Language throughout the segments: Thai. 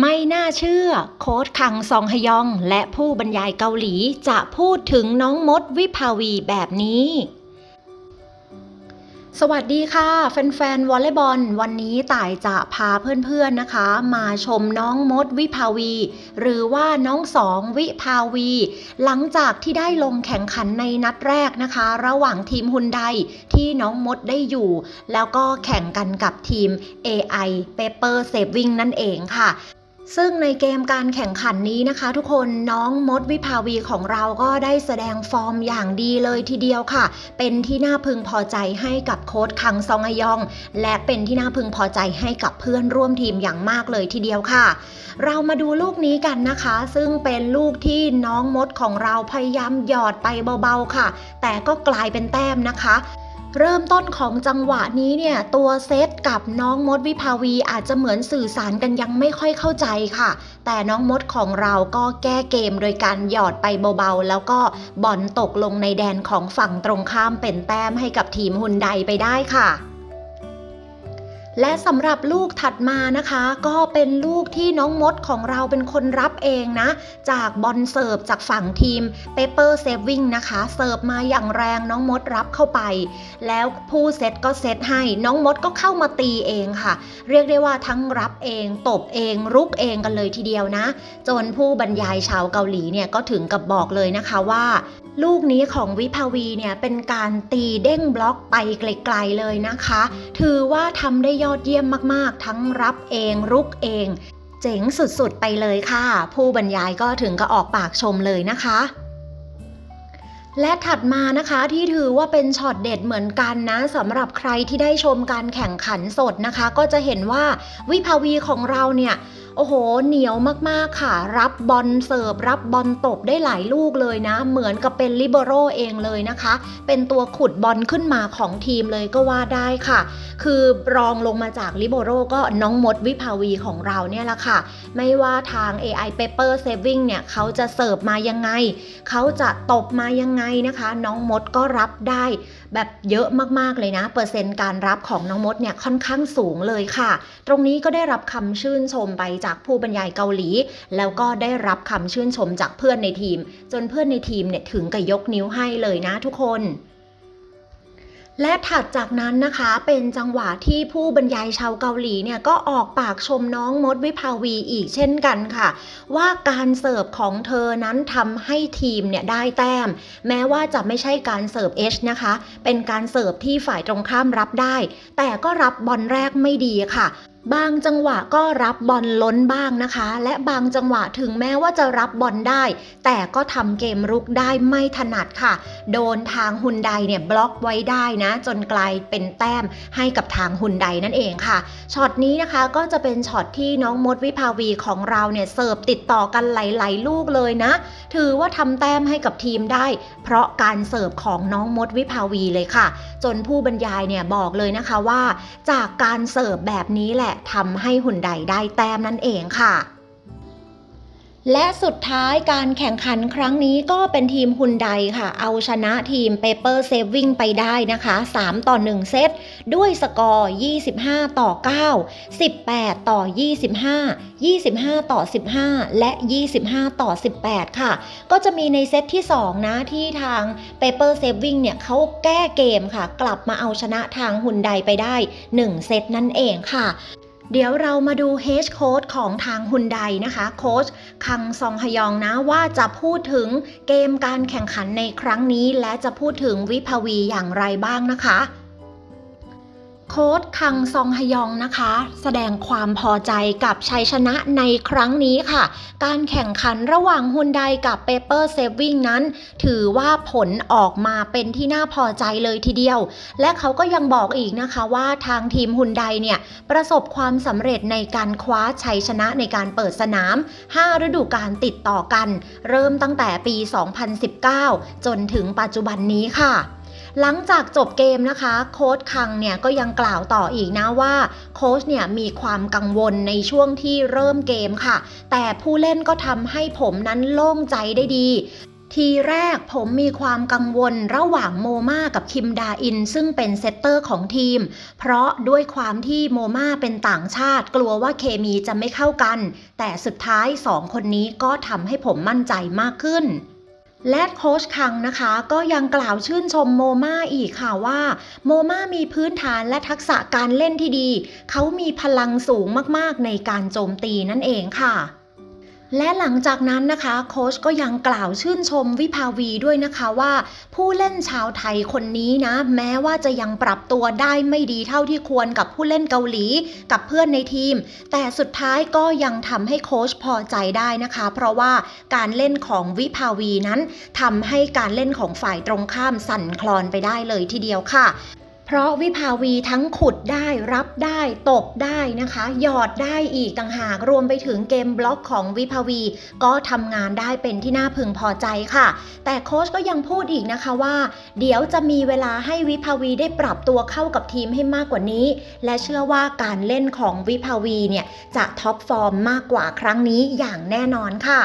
ไม่น่าเชื่อ โค้ดคังซองฮยอง และผู้บรรยายเกาหลีจะพูดถึงน้องมดวิภาวีแบบนี้ สวัสดีค่ะ แฟนๆวอลเลย์บอล วันนี้ต่ายจะพาเพื่อนๆนะคะ มาชมน้องมดวิภาวี หรือว่าน้องสองวิภาวี หลังจากที่ได้ลงแข่งขันในนัดแรกนะคะ ระหว่างทีมฮุนไดที่น้องมดได้อยู่ แล้วก็แข่งกันกับทีม AI Paper Saving นั่นเองค่ะ ซึ่งในเกมการแข่งขันนี้นะคะ ทุกคนน้องมดวิภาวีของเราก็ได้แสดงฟอร์มอย่างดีเลยทีเดียวค่ะ เป็นที่น่าพึงพอใจให้กับโค้ชคังซองฮยอง และเป็นที่น่าพึงพอใจให้กับเพื่อนร่วมทีมอย่างมากเลยทีเดียวค่ะ เรามาดูลูกนี้กันนะคะ ซึ่งเป็นลูกที่น้องมดของเราพยายามหยอดไปเบาๆค่ะ แต่ก็กลายเป็นแต้มนะคะ เริ่มต้นของจังหวะนี้เนี่ย ตัวเซตกับน้องมดวิภาวีอาจจะเหมือนสื่อสารกันยังไม่ค่อยเข้าใจค่ะ แต่น้องมดของเราก็แก้เกมโดยการหยอดไปเบาๆ แล้วก็บอลตกลงในแดนของฝั่งตรงข้ามเป็นแต้มให้กับทีมฮุนไดไปได้ค่ะ และสำหรับลูกถัดมานะคะ ก็เป็นลูกที่น้องมดของเราเป็นคนรับเองนะ จากบอลเสิร์ฟจากฝั่งทีม Paper Saving นะคะ เสิร์ฟมาอย่างแรงน้องมดรับเข้าไป แล้วผู้เซตก็เซตให้น้องมดก็เข้ามาตีเองค่ะ เรียกได้ว่าทั้งรับเอง ตบเอง รุกเองกันเลยทีเดียวนะ จนผู้บรรยายชาวเกาหลีเนี่ยก็ถึงกับบอกเลยนะคะว่าลูกนี้ของวิภาวีเนี่ยเป็นการตีเด้งบล็อกไปไกลๆเลยนะคะ ถือว่าทำได้ยอดเยี่ยมมากๆ ทั้งรับเองรุกเอง เจ๋งสุดๆไปเลยค่ะ ผู้บรรยายก็ถึงกับออกปากชมเลยนะคะและถัดมานะคะที่ถือว่าเป็นช็อตเด็ดเหมือนกันนะสำหรับใครที่ได้ชมการแข่งขันสดนะคะ ก็จะเห็นว่าวิภาวีของเราเนี่ย โอ้โห เหนียวมากๆค่ะ รับบอลเสิร์ฟ รับบอลตบได้หลายลูกเลยนะ เหมือนกับเป็นลิเบโรเองเลยนะคะ เป็นตัวขุดบอลขึ้นมาของทีมเลยก็ว่าได้ค่ะ คือรองลงมาจากลิเบโรก็น้องมดวิภาวีของเราเนี่ยแหละค่ะ ไม่ว่าทาง AI Paper Saving เนี่ยเขาจะเสิร์ฟมายังไง เขาจะตบมายังไงนะคะ น้องมดก็รับได้ แบบเยอะมากๆเลยนะ เปอร์เซ็นต์การรับของน้องมดเนี่ยค่อนข้างสูงเลยค่ะ ตรงนี้ก็ได้รับคำชื่นชมไปจากผู้บรรยายเกาหลี แล้วก็ได้รับคำชื่นชมจากเพื่อนในทีม จนเพื่อนในทีมเนี่ยถึงกับยกนิ้วให้เลยนะทุกคนและถัดจากนั้นนะคะเป็นจังหวะที่ผู้บรรยายชาวเกาหลีเนี่ยก็ออกปากชมน้องมดวิภาวีอีกเช่นกันค่ะ ว่าการเสิร์ฟของเธอนั้นทำให้ทีมเนี่ยได้แต้ม แม้ว่าจะไม่ใช่การเสิร์ฟ H นะคะ เป็นการเสิร์ฟที่ฝ่ายตรงข้ามรับได้ แต่ก็รับบอลแรกไม่ดีค่ะ บางจังหวะก็รับบอลล้นบ้างนะคะ และบางจังหวะถึงแม้ว่าจะรับบอลได้ แต่ก็ทำเกมรุกได้ไม่ถนัดค่ะ โดนทางฮุนไดเนี่ยบล็อกไว้ได้นะ จนกลายเป็นแต้มให้กับทางฮุนไดนั่นเองค่ะช็อตนี้นะคะก็จะเป็นช็อตที่น้องมดวิภาวีของเราเนี่ยเสิร์ฟติดต่อกันหลาย ๆ ลูกเลยนะ ถือว่าทำแต้มให้กับทีมได้ เพราะการเสิร์ฟของน้องมดวิภาวีเลยค่ะ จนผู้บรรยายเนี่ยบอกเลยนะคะว่า จากการเสิร์ฟแบบนี้แหละทำให้หุ่นใดได้แต้มนั่นเองค่ะ และสุดท้ายการแข่งขันครั้งนี้ก็เป็นทีมฮุนไดค่ะ เอาชนะทีม Paper Saving ไปได้นะคะ 3 ต่อ 1 เซต ด้วยสกอร์ 25 ต่อ 9 18 ต่อ 25 25 ต่อ 15 และ 25 ต่อ 18 ค่ะ ก็จะมีในเซตที่ 2 นะ ที่ทาง Paper Saving เนี่ยเขาแก้เกมค่ะ กลับมาเอาชนะทางฮุนไดไปได้ 1 เซตนั่นเองค่ะ เดี๋ยวเรามาดูเฮดโค้ดของทางฮุนไดนะคะ โค้ชคังซองฮยองนะว่าจะพูดถึงเกมการแข่งขันในครั้งนี้ และจะพูดถึงวิภวีอย่างไรบ้างนะคะ โค้ดคังซองฮยองนะคะ แสดงความพอใจกับชัยชนะในครั้งนี้ค่ะ การแข่งขันระหว่างฮุนไดกับ Paper Saving นั้น ถือว่าผลออกมาเป็นที่น่าพอใจเลยทีเดียว และเขาก็ยังบอกอีกนะคะว่าทางทีมฮุนไดเนี่ยประสบความสำเร็จในการคว้าชัยชนะในการเปิดสนาม 5 ฤดูกาลติดต่อกัน เริ่มตั้งแต่ปี 2019 จนถึงปัจจุบันนี้ค่ะ หลังจากจบเกมนะคะโค้ชคังเนี่ยก็ยังกล่าวต่ออีกนะว่าโค้ชเนี่ยมีความกังวลในช่วงที่เริ่มเกมค่ะ แต่ผู้เล่นก็ทำให้ผมนั้นโล่งใจได้ดีทีแรกผมมีความกังวลระหว่างโมมากับคิมดาอิน ซึ่งเป็นเซตเตอร์ของทีม เพราะด้วยความที่โมมาเป็นต่างชาติ กลัวว่าเคมีจะไม่เข้ากัน แต่สุดท้ายสองคนนี้ก็ทำให้ผมมั่นใจมากขึ้น และโค้ชคังนะคะก็ยังกล่าวชื่นชมโมมาอีกค่ะว่า โมมามีพื้นฐานและทักษะการเล่นที่ดี เขามีพลังสูงมากๆในการโจมตีนั่นเองค่ะ และหลังจากนั้นนะคะโค้ชก็ยังกล่าวชื่นชมวิภาวีด้วยนะคะว่า ผู้เล่นชาวไทยคนนี้นะ แม้ว่าจะยังปรับตัวได้ไม่ดีเท่าที่ควรกับผู้เล่นเกาหลีกับเพื่อนในทีม แต่สุดท้ายก็ยังทำให้โค้ชพอใจได้นะคะ เพราะว่าการเล่นของวิภาวีนั้นทำให้การเล่นของฝ่ายตรงข้ามสั่นคลอนไปได้เลยทีเดียวค่ะ เพราะวิภาวีทั้งขุดได้รับได้ตบได้นะคะ หยอดได้อีกต่างหากรวมไปถึงเกมบล็อกของวิภาวี ก็ทำงานได้เป็นที่น่าพึงพอใจค่ะ แต่โค้ชก็ยังพูดอีกนะคะว่า เดี๋ยวจะมีเวลาให้วิภาวีได้ปรับตัวเข้ากับทีมให้มากกว่านี้ และเชื่อว่าการเล่นของวิภาวีเนี่ยจะท็อปฟอร์มมากกว่าครั้งนี้อย่างแน่นอนค่ะ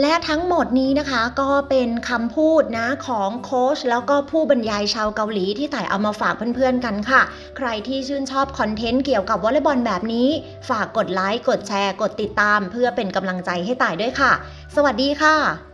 และทั้งหมดนี้นะคะก็เป็นคำพูดนะของโค้ชแล้วก็ผู้บรรยายชาวเกาหลีที่ต่ายเอามาฝากเพื่อนๆกันค่ะ ใครที่ชื่นชอบคอนเทนต์เกี่ยวกับวอลเลย์บอลแบบนี้ ฝากกดไลค์ กดแชร์ กดติดตาม เพื่อเป็นกำลังใจให้ต่ายด้วยค่ะ สวัสดีค่ะ